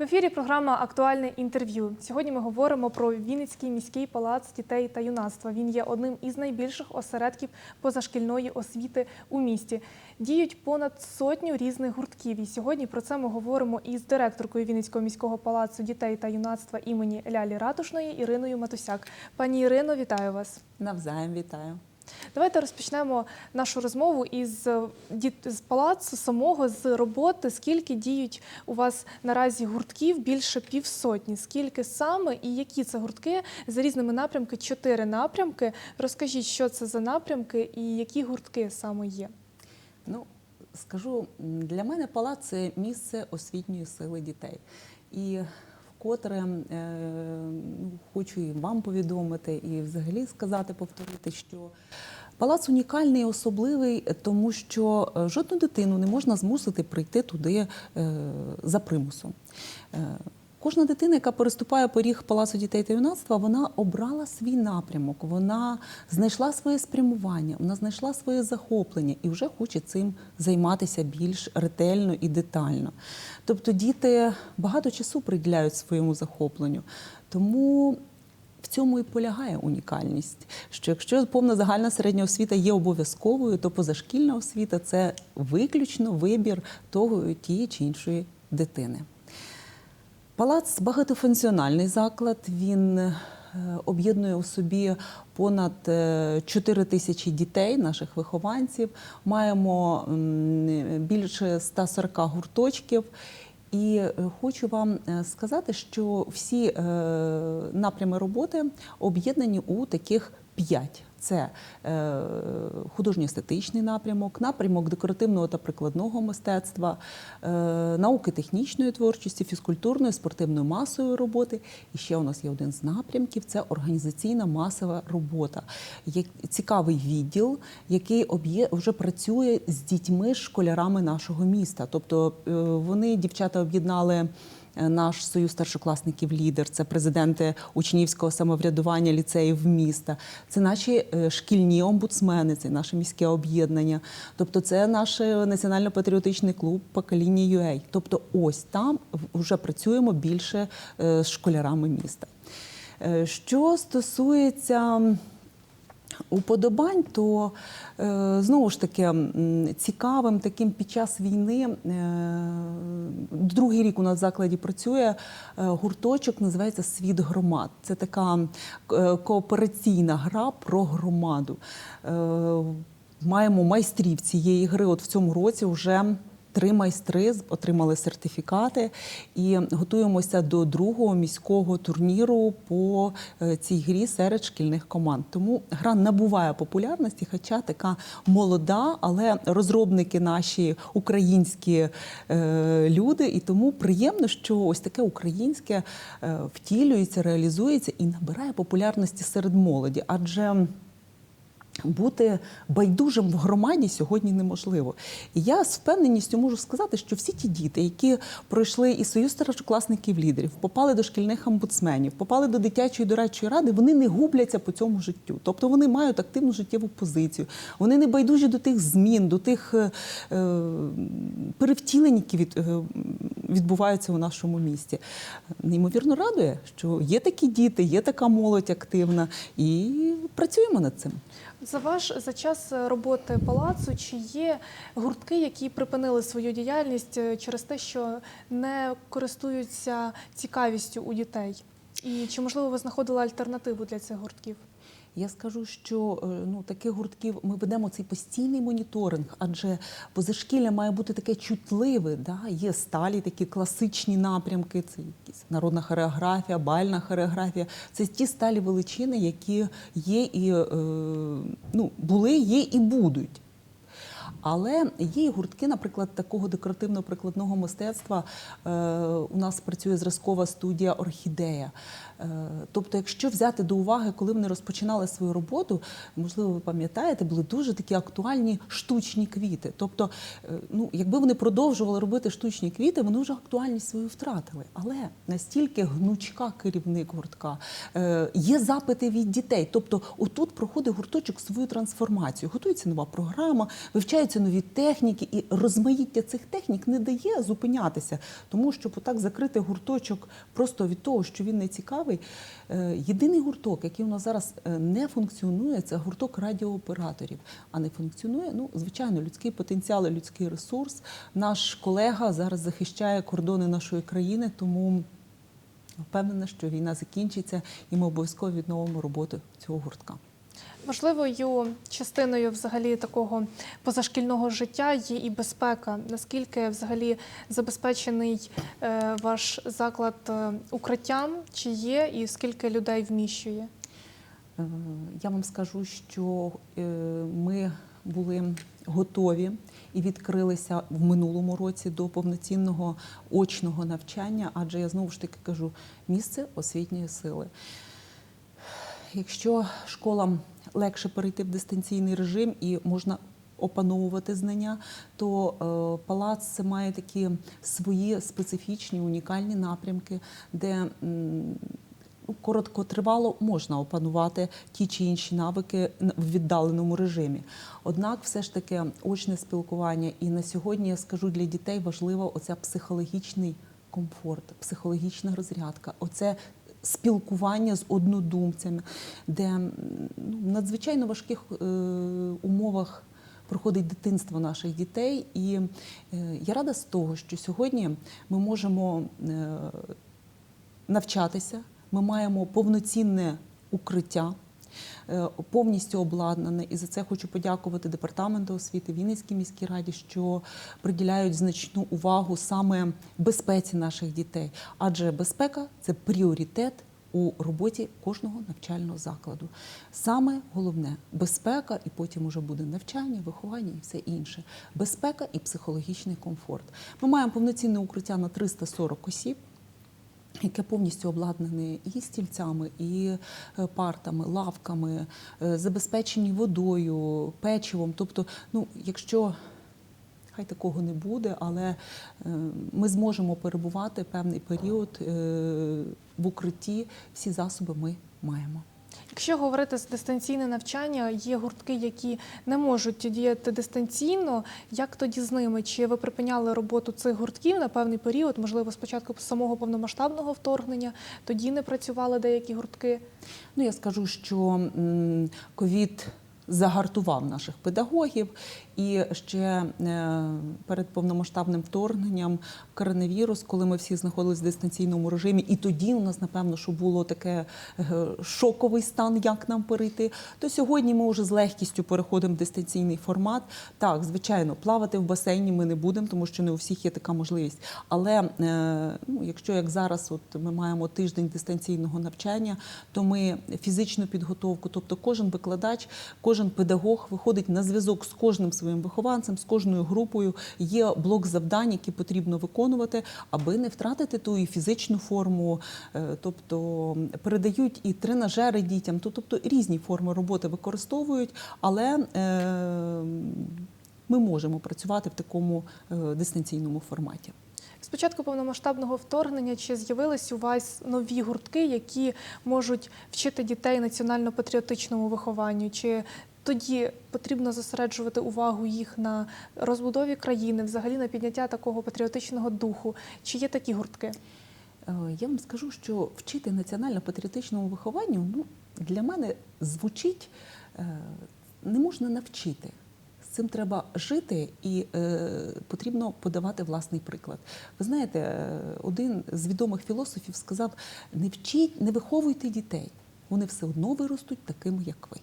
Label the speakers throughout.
Speaker 1: В ефірі програма Актуальне інтерв'ю. Сьогодні ми говоримо про Вінницький міський палац дітей та юнацтва. Він є одним із найбільших осередків позашкільної освіти у місті. Діють понад сотню різних гуртків. І сьогодні про це ми говоримо із директоркою Вінницького міського палацу дітей та юнацтва імені Лялі Ратушної Іриною Матусяк. Пані Ірино, вітаю вас.
Speaker 2: Навзаєм вітаю.
Speaker 1: Давайте розпочнемо нашу розмову із е, з палацу самого з роботи. Скільки діють у вас наразі гуртків? Більше півсотні. Скільки саме і які це гуртки за різними напрямки? Чотири напрямки. Розкажіть, що це за напрямки і які гуртки саме є.
Speaker 2: Ну, скажу, для мене палац це місце освітньої сили дітей. І вкотре е, ну, хочу і вам повідомити, і взагалі сказати, повторити, що палац унікальний і особливий, тому що е, жодну дитину не можна змусити прийти туди е, за примусом. Кожна дитина, яка переступає поріг палацу дітей та юнацтва, вона обрала свій напрямок, вона знайшла своє спрямування, вона знайшла своє захоплення і вже хоче цим займатися більш ретельно і детально. Тобто діти багато часу приділяють своєму захопленню. Тому в цьому і полягає унікальність. Що якщо повна загальна середня освіта є обов'язковою, то позашкільна освіта це виключно вибір того тієї чи іншої дитини. Палац багатофункціональний заклад. Він е, об'єднує у собі понад 4 тисячі дітей, наших вихованців. Маємо більше 140 гурточків. І е, хочу вам е, сказати, що всі е, напрями роботи об'єднані у таких п'ять. Це е, художньо-естетичний напрямок, напрямок декоративного та прикладного мистецтва, е, науки технічної творчості, фізкультурної, спортивної масової роботи. І ще у нас є один з напрямків це організаційна масова робота. Є цікавий відділ, який вже працює з дітьми, школярами нашого міста. Тобто е, вони, дівчата, об'єднали. Е, Наш союз старшокласників лідер, це президенти учнівського самоврядування ліцеїв міста, це наші е, шкільні омбудсмени, це наше міське об'єднання. Тобто, це наш е, національно-патріотичний клуб покоління UA. Тобто, ось там вже працюємо більше з школярами міста. Що стосується уподобань, то е, знову ж таки цікавим таким під час війни. е, Другий рік у нас в закладі працює е, гурточок, називається Світ громад. Це така коопераційна гра про громаду. Маємо майстрів цієї гри. От в цьому році вже Три майстри отримали сертифікати і готуємося до другого міського турніру по е, цій грі серед шкільних команд. Тому гра набуває популярності, хоча така молода, але розробники наші українські е, люди. І тому приємно, що ось таке українське е, втілюється, реалізується і набирає популярності серед молоді. Адже бути байдужим в громаді сьогодні неможливо. І я з впевненістю можу сказати, що всі ті діти, які пройшли і союз старшокласників лідерів, попали до шкільних омбудсменів, попали до дитячої дорадчої ради, вони не губляться по цьому життю. Тобто вони мають активну життєву позицію. Вони не байдужі до тих змін, до тих е, е, перевтілень, які від, е, відбуваються у нашому місті. Неймовірно радує, що є такі діти, є така молодь активна, і працюємо над цим.
Speaker 1: За ваш за час роботи палацу, чи є гуртки, які припинили свою діяльність е, через те, що не користуються цікавістю у дітей? І чи можливо ви знаходили альтернативу для цих гуртків?
Speaker 2: Я скажу, що е, ну таких гуртків ми ведемо цей постійний моніторинг, адже позашкілля має бути таке чутливе. Да? Є сталі такі класичні напрямки, це якісь народна хореографія, бальна хореографія. Це ті сталі величини, які є і е, ну, були, є і будуть. Але є і гуртки, наприклад, такого декоративно-прикладного мистецтва. Е, у нас працює зразкова студія Орхідея. Е, тобто, якщо взяти до уваги, коли вони розпочинали свою роботу, можливо, ви пам'ятаєте, були дуже такі актуальні штучні квіти. Тобто, е, ну, якби вони продовжували робити штучні квіти, вони вже актуальність свою втратили. Але настільки гнучка керівник гуртка, е, є запити від дітей. Тобто, отут проходить гурточок свою трансформацію. Готується нова програма, вивчають з'являються нові техніки, і розмаїття цих технік не дає зупинятися, тому що отак закрити гурточок просто від того, що він не цікавий. Е, Єдиний гурток, який у нас зараз е, не функціонує, це гурток радіооператорів. А не функціонує, ну звичайно, людський потенціал, людський ресурс. Наш колега зараз захищає кордони нашої країни, тому впевнена, що війна закінчиться, і ми обов'язково відновимо роботу цього гуртка.
Speaker 1: Важливою частиною взагалі такого позашкільного життя є і безпека. Наскільки взагалі забезпечений е, ваш заклад е, укриттям, чи є, і скільки людей вміщує?
Speaker 2: Е, Я вам скажу, що ми були готові і відкрилися в минулому році до повноцінного очного навчання, адже я знову ж таки кажу місце освітньої сили. Якщо школам легше перейти в дистанційний режим і можна опановувати знання, то е, палац це має такі свої специфічні унікальні напрямки, де короткотривало можна опанувати ті чи інші навики в віддаленому режимі. Однак, все ж таки, очне спілкування, і на сьогодні я скажу для дітей важливо оця психологічний комфорт, психологічна розрядка. Оце спілкування з однодумцями, де ну, в надзвичайно важких е, умовах проходить дитинство наших дітей. І е, я рада з того, що сьогодні ми можемо е, навчатися, ми маємо повноцінне укриття. Е, Повністю обладнане, і за це хочу подякувати департаменту освіти Вінницькій міській раді, що приділяють значну увагу саме безпеці наших дітей. Адже безпека це пріоритет у роботі кожного навчального закладу. Саме головне безпека, і потім уже буде навчання, виховання і все інше. Безпека і психологічний комфорт. Ми маємо повноцінне укриття на 340 осіб яке повністю обладнане і стільцями, і е, партами, лавками, е, забезпечені водою, печивом. Тобто, ну, якщо хай такого не буде, але е, ми зможемо перебувати певний період в укритті, всі засоби ми маємо.
Speaker 1: Якщо говорити з дистанційне навчання, є гуртки, які не можуть діяти дистанційно. Як тоді з ними? Чи ви припиняли роботу цих гуртків на певний період? Можливо, спочатку самого повномасштабного вторгнення, тоді не працювали деякі гуртки.
Speaker 2: Ну, я скажу, що ковід загартував наших педагогів, і ще е, перед повномасштабним вторгненням коронавірус, коли ми всі знаходилися в дистанційному режимі, і тоді у нас, напевно, що було таке е, шоковий стан, як нам перейти. То сьогодні ми вже з легкістю переходимо в дистанційний формат. Так, звичайно, плавати в басейні ми не будемо, тому що не у всіх є така можливість. Але е, ну, якщо як зараз, от ми маємо тиждень дистанційного навчання, то ми фізичну підготовку, тобто кожен викладач, кожен педагог виходить на зв'язок з кожним своїм вихованцем, з кожною групою. Є блок завдань, які потрібно виконувати, аби не втратити ту і фізичну форму. Е, Тобто передають і тренажери дітям, тобто різні форми роботи використовують, але е, ми можемо працювати в такому е, дистанційному форматі.
Speaker 1: Спочатку повномасштабного вторгнення чи з'явились у вас нові гуртки, які можуть вчити дітей національно-патріотичному вихованню? Чи тоді потрібно зосереджувати увагу їх на розбудові країни, взагалі на підняття такого патріотичного духу? Чи є такі гуртки?
Speaker 2: Е, Я вам скажу, що вчити національно-патріотичному вихованню ну, для мене звучить е, не можна навчити. З цим треба жити і е, потрібно подавати власний приклад. Ви знаєте, один з відомих філософів сказав: не вчіть, не виховуйте дітей, вони все одно виростуть такими, як ви.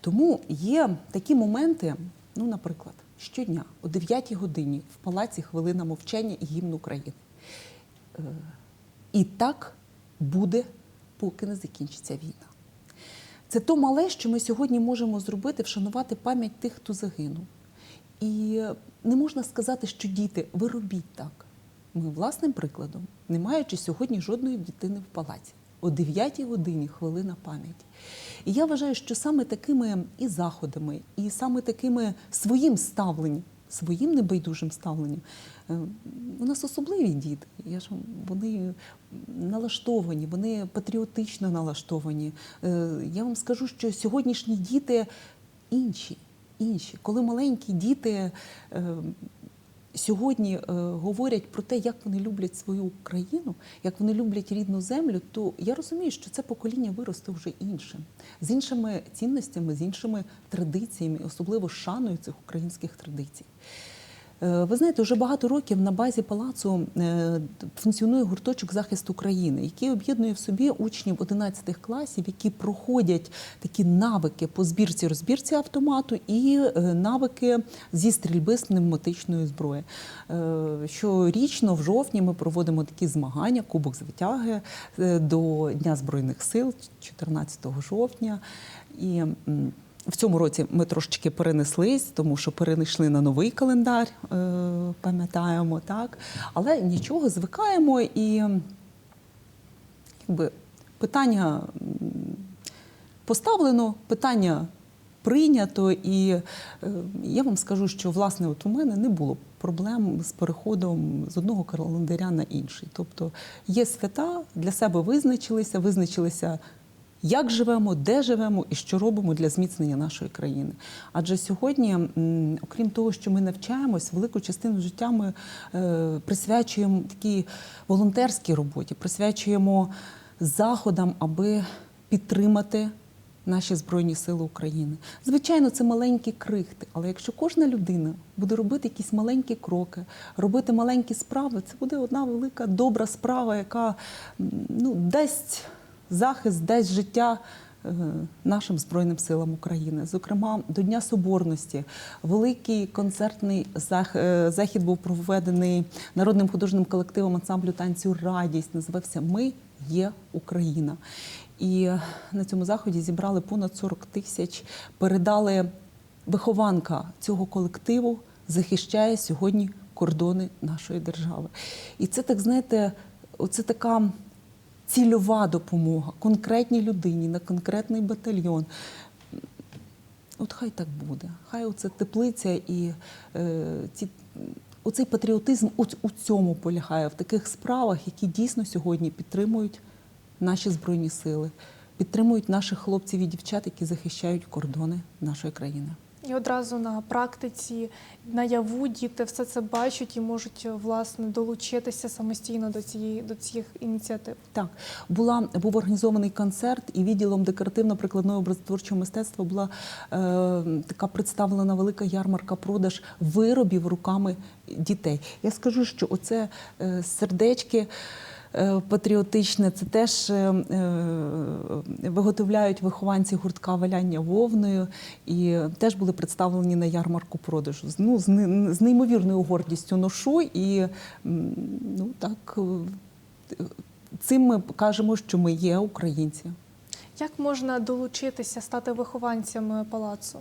Speaker 2: Тому є такі моменти, ну, наприклад, щодня о 9 годині в палаці хвилина мовчання і гімн України. Е, І так буде, поки не закінчиться війна. Це то мале, що ми сьогодні можемо зробити, вшанувати пам'ять тих, хто загинув. І не можна сказати, що діти, ви робіть так. Ми власним прикладом, не маючи сьогодні жодної дитини в палаці. О 9 годині хвилина пам'яті. І я вважаю, що саме такими і заходами, і саме такими своїм ставленням, своїм небайдужим ставленням. е, У нас особливі діти. Я ж вони налаштовані, вони патріотично налаштовані. Е, Я вам скажу, що сьогоднішні діти інші. інші. Коли маленькі діти е, сьогодні е, говорять про те, як вони люблять свою країну, як вони люблять рідну землю, то я розумію, що це покоління виросте вже іншим, з іншими цінностями, з іншими традиціями, особливо шаною цих українських традицій. Е, Ви знаєте, вже багато років на базі палацу е, функціонує гурточок захисту України, який об'єднує в собі учнів 11 класів, які проходять такі навики по збірці розбірці автомату і е, навики зі стрільби з пневматичної зброї. Щорічно в жовтні ми проводимо такі змагання, Кубок звитяги до Дня Збройних сил 14 жовтня. І в цьому році ми трошечки перенеслись, тому що перенайшли на новий календар, е, пам'ятаємо, так. Але нічого, звикаємо і якби, питання поставлено, питання прийнято. І е, я вам скажу, що власне от у мене не було проблем з переходом з одного календаря на інший. Тобто є свята, для себе визначилися, визначилися. Як живемо, де живемо і що робимо для зміцнення нашої країни? Адже сьогодні, окрім того, що ми навчаємось, велику частину життя ми е, присвячуємо такій волонтерській роботі, присвячуємо заходам, аби підтримати наші Збройні Сили України. Звичайно, це маленькі крихти, але якщо кожна людина буде робити якісь маленькі кроки, робити маленькі справи, це буде одна велика добра справа, яка ну, дасть захист, дасть життя. е, Нашим збройним силам України, зокрема до Дня Соборності, великий концертний е, захід був проведений народним художнім колективом ансамблю танцю Радість. Називався Ми є Україна. І на цьому заході зібрали понад 40 тисяч, передали вихованка цього колективу, захищає сьогодні кордони нашої держави. І це так, знаєте, оце така цільова допомога конкретній людині на конкретний батальйон. От хай так буде. Хай оце теплиця і е, ці, оцей патріотизм у, у цьому полягає, в таких справах, які дійсно сьогодні підтримують наші збройні сили, підтримують наших хлопців і дівчат, які захищають кордони нашої країни.
Speaker 1: І одразу на практиці, наяву діти все це бачать і можуть е, власне долучитися самостійно до цієї до цих ініціатив.
Speaker 2: Так, була був організований концерт, і відділом декоративно-прикладного образотворчого мистецтва була е, така представлена велика ярмарка продаж виробів руками дітей. Я скажу, що оце е, сердечки. Е, Патріотичне, це теж е, е, виготовляють вихованці гуртка валяння вовною і теж були представлені на ярмарку продажу. Ну, з, неймовірною гордістю ношу і ну так цим ми кажемо, що ми є українці.
Speaker 1: Як можна долучитися, стати вихованцями палацу?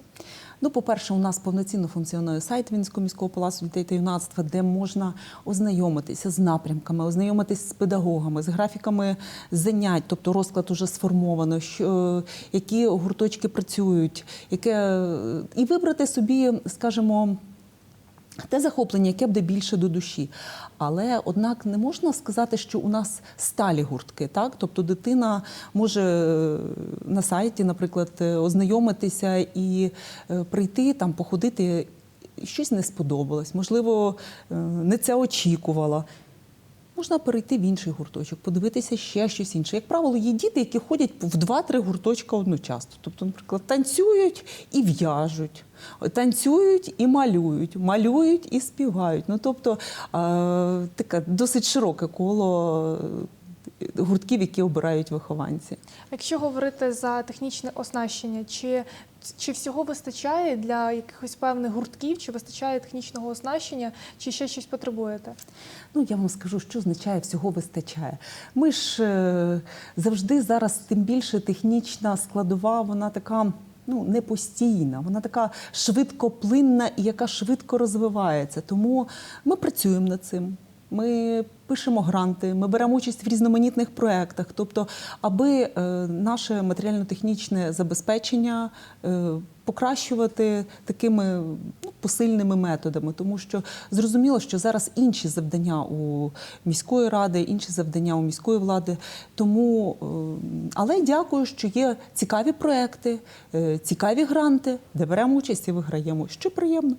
Speaker 2: Ну, по-перше, у нас повноцінно функціонує сайт Вінницького міського палацу дітей та юнацтва, де можна ознайомитися з напрямками, ознайомитися з педагогами, з графіками занять, тобто розклад уже сформовано, що, які гурточки працюють, яке, і вибрати собі, скажімо, те захоплення, яке буде більше до душі. Але однак не можна сказати, що у нас сталі гуртки. Так? Тобто дитина може е, на сайті, наприклад, е, ознайомитися і е, прийти там, походити. Щось не сподобалось, можливо, не це очікувала. Можна перейти в інший гурточок, подивитися ще щось інше. Як правило, є діти, які ходять в 2-3 гурточка одночасно. Тобто, наприклад, танцюють і в'яжуть, танцюють і малюють, малюють і співають. Ну тобто е, таке досить широке коло гуртків, які обирають вихованці.
Speaker 1: Якщо говорити за технічне оснащення, чи, чи всього вистачає для якихось певних гуртків, чи вистачає технічного оснащення, чи ще щось потребуєте?
Speaker 2: Ну, я вам скажу, що означає всього вистачає. Ми ж е, завжди зараз, тим більше технічна складова, вона така. Ну, не постійна, вона така швидкоплинна і яка швидко розвивається. Тому ми працюємо над цим. Ми пишемо гранти, ми беремо участь в різноманітних проєктах, тобто, аби е, наше матеріально-технічне забезпечення е, покращувати такими ну, посильними методами, тому що зрозуміло, що зараз інші завдання у міської ради, інші завдання у міської влади. Тому, е, але дякую, що є цікаві проекти, цікаві гранти, де беремо участь і виграємо. Що приємно.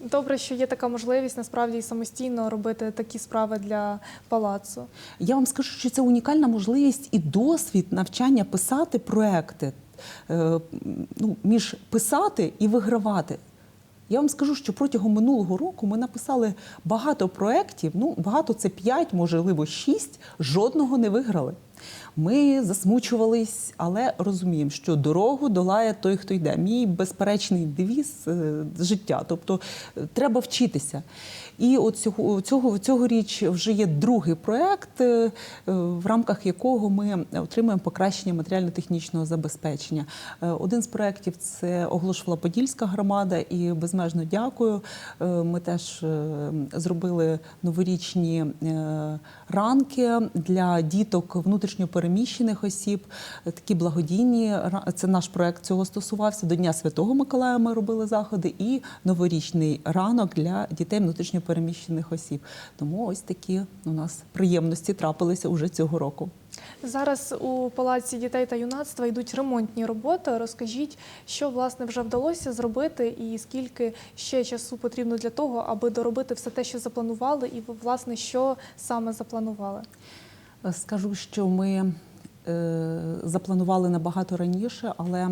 Speaker 1: Добре, що є така можливість насправді самостійно робити такі справи для палацу.
Speaker 2: Я вам скажу, що це унікальна можливість і досвід навчання писати проекти е, ну, між писати і вигравати. Я вам скажу, що протягом минулого року ми написали багато проєктів, ну багато це 5, можливо, 6, жодного не виграли. Ми засмучувались, але розуміємо, що дорогу долає той, хто йде. Мій безперечний девіз е, життя. Тобто е, треба вчитися. І от цього, цього, цьогоріч вже є другий проект, е, в рамках якого ми отримуємо покращення матеріально-технічного забезпечення. Один з проєктів це оголошувала Подільська громада, і безмежно дякую. Ми теж зробили новорічні ранки для діток внутрішньопереміщених осіб. Е, Такі благодійні це наш проект цього стосувався. До Дня Святого Миколая ми робили заходи і новорічний ранок для дітей внутрішньопереміщених осіб. Тому ось такі у нас приємності трапилися уже цього року.
Speaker 1: Зараз у палаці дітей та юнацтва йдуть ремонтні роботи. Розкажіть, що власне вже вдалося зробити, і скільки ще часу потрібно для того, аби доробити все те, що запланували, і власне що саме запланували.
Speaker 2: Скажу, що ми е, запланували набагато раніше, але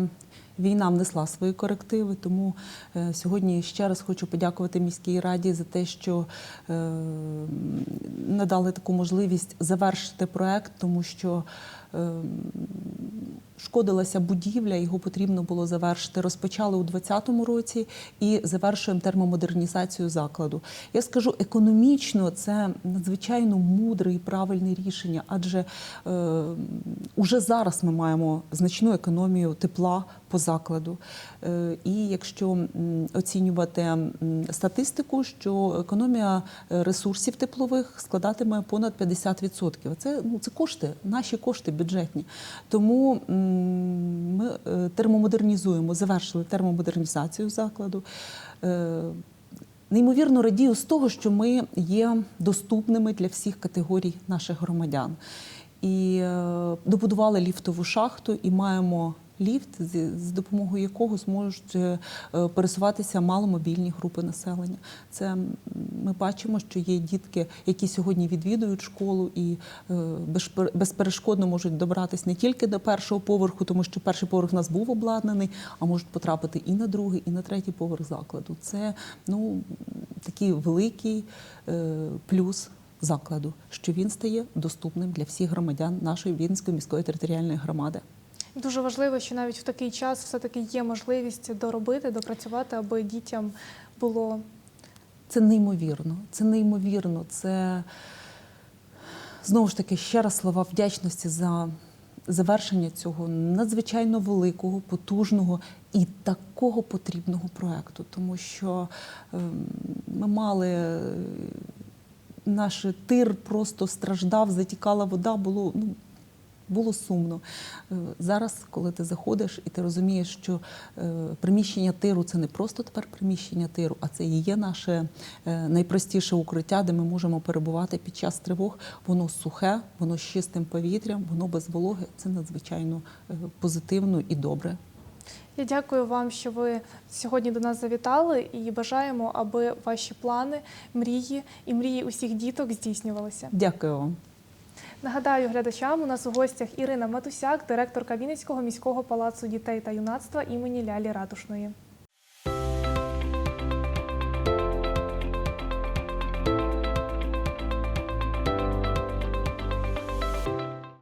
Speaker 2: війна внесла свої корективи. Тому е, сьогодні ще раз хочу подякувати міській раді за те, що е, надали таку можливість завершити проект, тому що. Е, Шкодилася будівля, його потрібно було завершити. Розпочали у 2020 році і завершуємо термомодернізацію закладу. Я скажу, економічно це надзвичайно мудре і правильне рішення, адже е, уже зараз ми маємо значну економію тепла по закладу. Е, і якщо оцінювати статистику, що економія ресурсів теплових складатиме понад 50%. Це, ну, це кошти, наші кошти бюджетні. Тому ми е, термомодернізуємо, завершили термомодернізацію закладу. Е, Неймовірно радію з того, що ми є доступними для всіх категорій наших громадян. І е, добудували ліфтову шахту і маємо ліфт, з, допомогою якого зможуть е, е, пересуватися маломобільні групи населення. Це ми бачимо, що є дітки, які сьогодні відвідують школу і е, безперешкодно можуть добратися не тільки до першого поверху, тому що перший поверх у нас був обладнаний, а можуть потрапити і на другий, і на третій поверх закладу. Це ну такий великий плюс закладу, що він стає доступним для всіх громадян нашої Вінницької міської територіальної громади.
Speaker 1: Дуже важливо, що навіть в такий час все-таки є можливість доробити, допрацювати, аби дітям було
Speaker 2: Це неймовірно. Це неймовірно. Це знову ж таки ще раз слова вдячності за завершення цього надзвичайно великого, потужного і такого потрібного проекту, тому що ем, ми мали. е, Наш тир просто страждав, затікала вода, було ну, було сумно. Е, Зараз, коли ти заходиш і ти розумієш, що е, приміщення тиру це не просто тепер приміщення тиру, а це і є наше е, найпростіше укриття, де ми можемо перебувати під час тривог. Воно сухе, воно з чистим повітрям, воно без вологи. Це надзвичайно позитивно і добре.
Speaker 1: Я дякую вам, що ви сьогодні до нас завітали, і бажаємо, аби ваші плани, мрії і мрії усіх діток здійснювалися.
Speaker 2: Дякую вам.
Speaker 1: Нагадаю глядачам, у нас у гостях Ірина Матусяк, директорка Вінницького міського палацу дітей та юнацтва імені Лялі Ратушної.